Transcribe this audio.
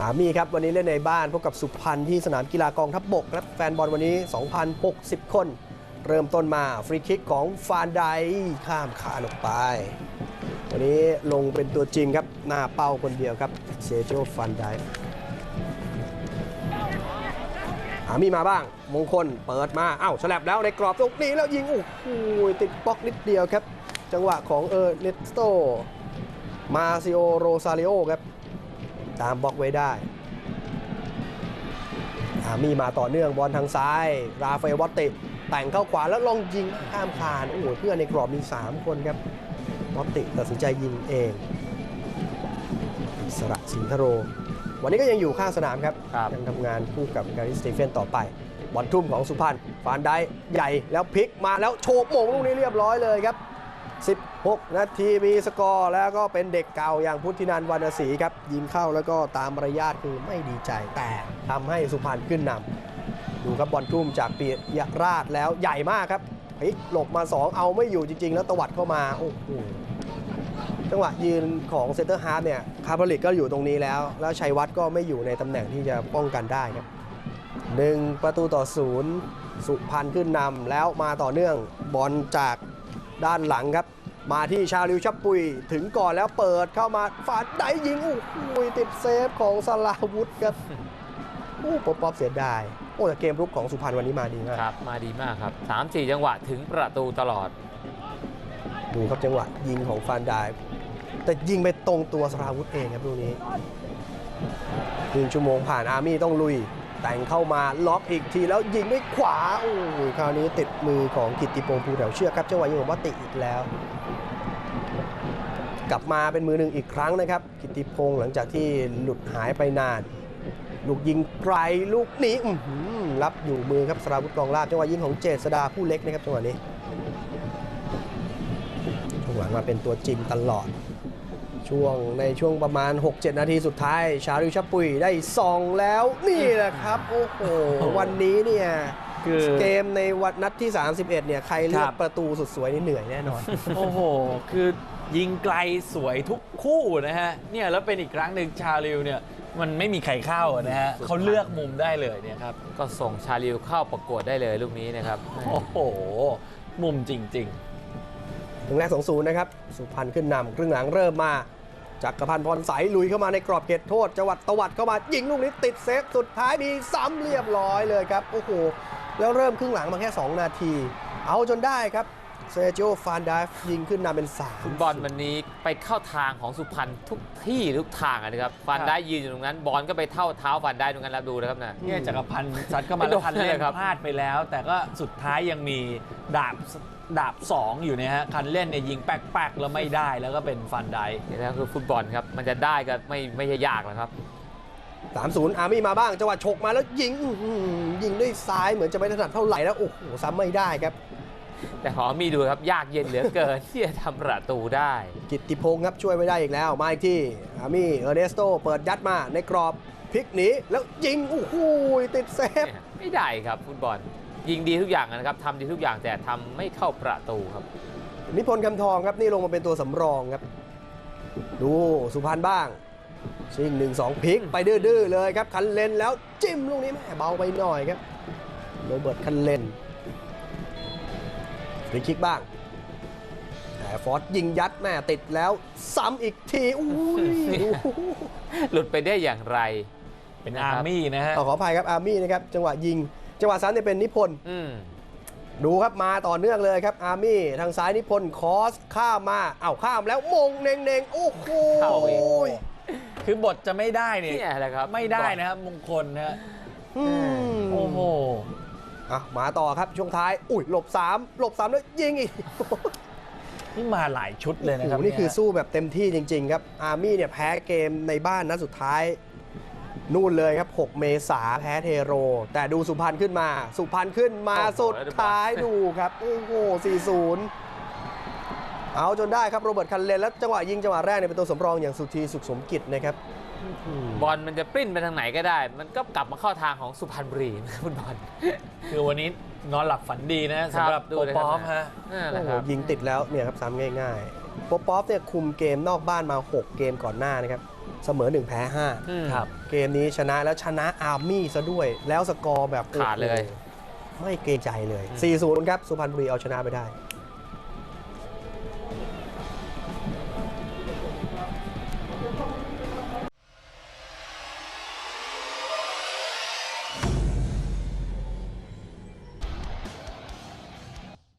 อามีครับ วันนี้เล่นในบ้านพบกับสุพรรณที่สนามกีฬากองทัพบบกครับแฟนบอลวันนี้ 2,060 คน เริ่มต้นมาฟรีคิกของฟานไดข้ามคานออกไป วันนี้ลงเป็นตัวจริงครับ หน้าเป้าคนเดียวครับเซโจฟานไดอามีมาบ้าง มงคลเปิดมาอ้าวฉลับแล้วในกรอบตรงนี้แล้วยิงโอ้โหติดบล็อกนิดเดียวครับ จังหวะของเออร์เนสโตมาซิโอโรซาริโอครับ ตามบล็อกไว้ได้อามีมาต่อเนื่องบอลทางซ้าย ราฟาเอลวอตติ แต่งเข้าขวาแล้วลองยิงข้ามคานโอ้โหเพื่อนในกรอบมี 3 คนครับวอตติตัดสินใจยิงเองอิสระสินทโร วันนี้ก็ยังอยู่ข้างสนามครับครับยังทำงานคู่กับการิสเตเฟนต่อไปบอลทุ่มของสุพรรณฟานได้ใหญ่แล้วพลิกมาแล้วโฉบโมงลูกนี้เรียบร้อยเลยครับ 6 นาทีมีสกอร์แล้วก็เป็นเด็กเก่าอย่างพุทธินันวรรณศรีครับ ยิงเข้าแล้วก็ตามมารยาทคือไม่ดีใจแต่ทำให้สุพรรณขึ้นนำดูครับบอลทุ่มจากปียราชแล้วใหญ่มากครับพลิกหลบมา 2 เอาไม่อยู่จริง ๆ แล้วตวัดเข้ามาโอ้โหจังหวะยืนของเซนเตอร์ฮาร์ฟเนี่ยคาร์บลิกก็อยู่ตรงนี้แล้ว แล้วชัยวัฒน์ก็ไม่อยู่ในตำแหน่งที่จะป้องกันได้ครับหนึ่งประตูต่อศูนย์สุพรรณขึ้นนำแล้วมาต่อเนื่องบอลจากด้านหลังครับ มาที่ชาลิวชับปุยถึงก่อนแล้วเปิดเข้ามาฟาดได้ยิงโอ้โหติดเซฟของสลาวุธครับโอ้ป๊อปป๊อปเสียดายโอ้แต่เกมรุกของสุพรรณวันนี้มาดีมากครับ มาดีมากครับ3 4จังหวะถึงประตูตลอด ดูครับจังหวะยิงของฟานไดายแต่ยิงไปตรงตัวสราวุธเองครับลูกนี้หนึ่งชั่วโมงผ่านอาร์มี่ต้องลุย แต่งเข้ามาล็อกอีกทีแล้วยิงด้วยขวาโอ้ยคราวนี้ติดมือของกิตติพงศ์ภูแถวเชือกครับจังหวะยิงของวัตติอีกแล้ว กลับมาเป็นมือหนึ่งอีกครั้งนะครับ กิตติพงศ์หลังจากที่หลุดหายไปนาน ลูกยิงไกลลูกนี้อื้อหือรับอยู่มือครับสราวุธกองลาบจังหวะยิงของเจษดาผู้เล็กนะครับจังหวะนี้ช่วงหลังมาเป็นตัวจริงตลอด ช่วงในช่วงประมาณ 6-7 นาทีสุดท้าย ชาลิวชับปุยได้ซองแล้วนี่แหละครับ โอ้โหวันนี้เนี่ย คือ เกมในวันนัดที่ 31 เนี่ย ใครเลือกครับประตูสุดสวยนี่เหนื่อยแน่นอน โอ้โห คือยิงไกลสวยทุกคู่นะฮะ เนี่ยแล้วเป็นอีกครั้งหนึ่งชาลิวเนี่ยมันไม่มีใครเข้านะฮะเขาเลือกมุมได้เลยเนี่ยครับ ก็ส่งชาลิวเข้าประกวดได้เลยลูกนี้นะครับ โอ้โห มุมจริง ถึงแรก2 0นะครับ สุพรรณขึ้นนำครึ่งหลังเริ่มมาจากกรพันธ์พรใสลุยเข้ามาในกรอบเขตโทษจังหวัดตวัดเข้ามายิงลูกนี้ติดเซฟสุดท้ายมีซ้ำเรียบร้อยเลยครับ โอ้โห แล้วเริ่มครึ่งหลังมาแค่ 2 นาที เอาจนได้ครับเซโจฟานดาฟยิงขึ้นนำเป็น3ฟุตบอลวันนี้ไปเข้าทางของสุพรรณทุกที่ทุกทางอะนะครับฟันได้ยืนอยู่ตรงนั้น บอลก็ไปเท่าเท้าฟันได้ตรงนั้นแล้วดูนะครับนะๆเนี่ยจักรพันธ์ซัดเข้ามาไม่โดแล้วนคันเล่เลนยครับพลาดไปแล้ว แต่ก็สุดท้ายยังมีดาบดาบสองอยู่เนี่ยฮะคันเล่นเนี่ยยิงแป๊กๆแล้วไม่ได้แล้วก็เป็นฟันไดนี่นะคือฟุตบอลครับมันจะได้ก็ไม่ไม่ใช่ยากหรอกครับ 3-0 อาร์มี่มาบ้างจังหวะฉกมาแล้วยิงอื้อหือยิงด้วยซ้ายเหมือนจะไม่ถนัดเท่าไหร่แล้ว โอ้โหซ้ำไม่ได้ครับ แต่ขอมีดูครับ ยากเย็นเหลือเกิน ที่จะทำประตูได้ กิตติพงศ์ครับช่วยไม่ได้อีกแล้ว มาอีกที่อาร์มี่เออร์เนสโตเปิดยัดมาในกรอบพลิกหนีแล้วยิงโอ้โหติดเซฟไม่ได้ครับฟุตบอลยิงดีทุกอย่างนะครับทำดีทุกอย่างแต่ทำไม่เข้าประตูครับ นิพนธ์คำทองครับนี่ลงมาเป็นตัวสำรองครับ ดูสุพรรณบ้าง ชิงหนึ่งสองพลิกไปดื้อๆเลยครับคันเลนแล้วจิ้มลูกนี้แม่เบาไปหน่อยครับโรเบิร์ตคันเลนฟรีคิกบ้างแต่ฟอร์ดยิงยัดแม่ติดแล้วซ้ำอีกทีอุ้ยดูหลุดไปได้อย่างไรเป็นนะครับอาร์มี่นะฮะเอาขออภัยครับอาร์มี่นะครับจังหวะยิง จังหวะซ้ำเนี่ยเป็นนิพนธ์อืมดูครับมาต่อเนื่องเลยครับอาร์มี่ทางซ้ายนิพนธ์คอสข้ามมาเอ้าข้ามแล้วมงเน่งเน่งๆโอ้โหเข้าอีก คือบทจะไม่ได้เนี่ยเนี่ยแหละครับ ไม่ได้นะครับมงคลนะฮะอืมโอ้โห อะมาต่อครับช่วงท้าย อุ้ยหลบ 3 หลบ 3 แล้วยิงอีก นี่มาหลายชุดเลยโอ้นะโหครับนี่คือเยสู้แบบเต็มที่จริง ๆ ครับ อาร์มี่เนี่ยแพ้เกมในบ้านนัดสุดท้าย นู่นเลยครับ 6 เมษาแพ้เทโร แต่ดูสุพรรณขึ้นมา สุพรรณขึ้นมาโอ้โหสุดท้ายดูครับ โอ้โห 4-0 เอาจนได้ครับโรเบิร์ตคันเลนแล้วจังหวะยิงจังหวะแรกเนี่ยเป็นตัวสำรองอย่างสุธีสุขสมกิจนะครับอืมบอลมันจะปริ้นไปทางไหนก็ได้ มันก็กลับมาเข้าทางของสุพรรณบุรีนะฟุตบอลคือวันนี้นอนหลับฝันดีนะครัสำบหรับดูโปเลยปครับอฟฮะนั่นแหโอ้ละโหครับยิงติดแล้วเนี่ยครับซ้ำง่ายๆป๊อปป๊อปเนี่ยคุมเกมนอกบ้านมา 6 เกมก่อนหน้านะครับเสมอ 1 แพ้อืมครับ5เกมนี้ชนะแล้วชนะอาร์มี่ซะด้วย แล้วสกอร์แบบโอ้โหขาดเลย ไม่เกรงใจเลย 4-0 ครับสุพรรณบุรีเอาชนะไปได้